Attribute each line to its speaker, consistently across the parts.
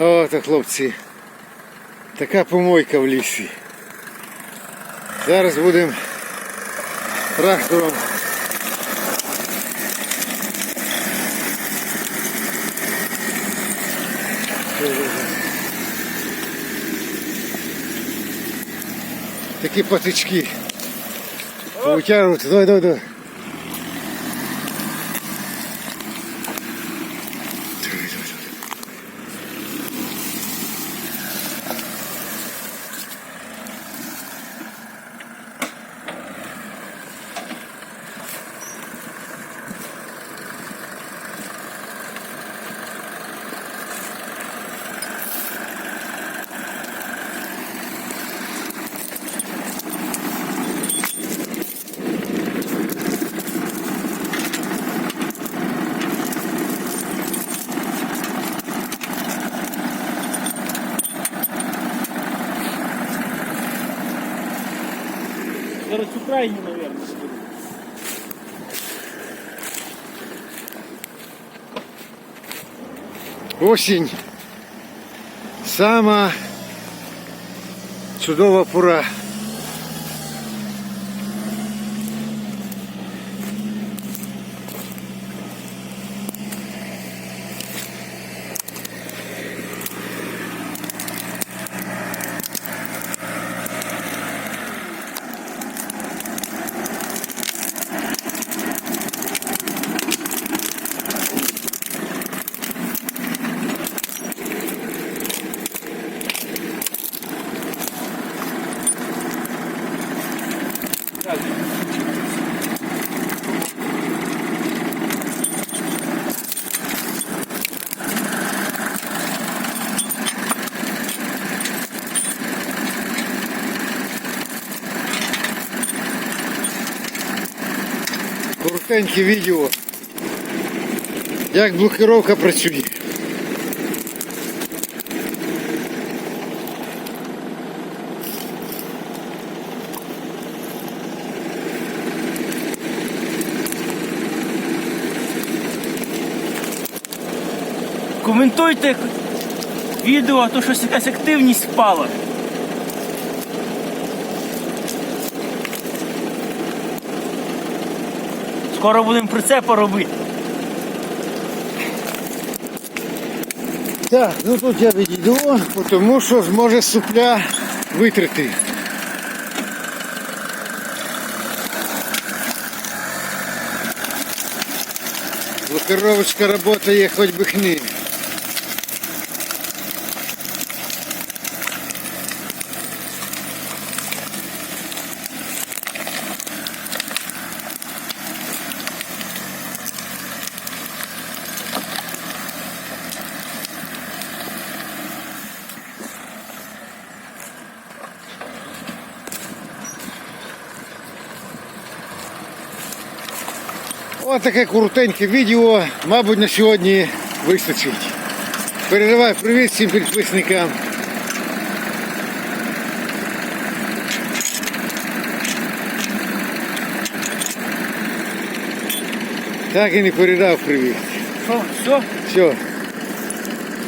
Speaker 1: Ото, хлопці. Така помойка в лісі. Зараз будемо трактором. Такі патички. Витягувати. Давай, давай, давай.
Speaker 2: Короче, крайнюю, наверное, соберу.
Speaker 1: Осінь сама чудова пора. Коротеньке відео. Як блокировка працює.
Speaker 2: Коментуйте відео, а то щось якась активність впала. Скоро будемо прицепа робити.
Speaker 1: Так, ну тут я відійду, тому що зможе супля витрити. Блокировочка працює хоч би хни. Ось таке коротеньке відео, мабуть, на сьогодні вистачить. Передавай привіт всім підписникам. Так і не передав привіт.
Speaker 2: Що, все?
Speaker 1: Все.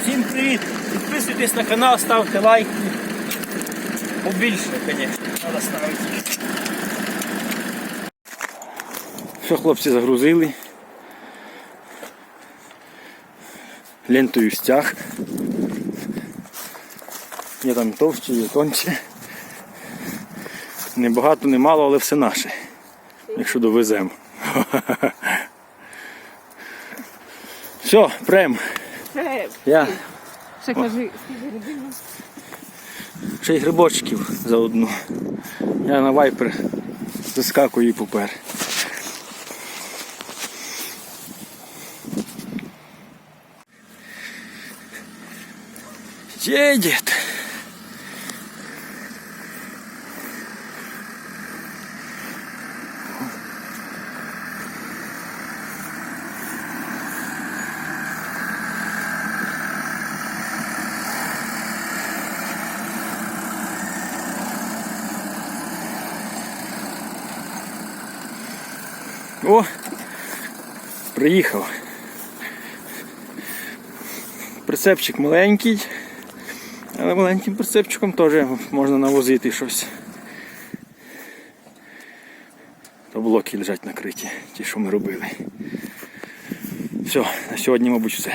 Speaker 2: Всім привіт! Підписуйтесь на канал, ставте лайки. Побільше, звісно, треба ставити. Що хлопці загрузили? Лентою стяг. Є там товщі, є тонші. Не багато, не мало, але все наше. Якщо довеземо. Все, прям. Я
Speaker 3: ще кажи, скільки
Speaker 2: ще й грибочків заодно. Я на вайпер заскакую і попер. Едет. О, приїхав. Прицепчик маленький, Але маленьким прицепчиком теж можна навозити щось. То блоки лежать накриті, ті, що ми робили. Все, на сьогодні, мабуть, все.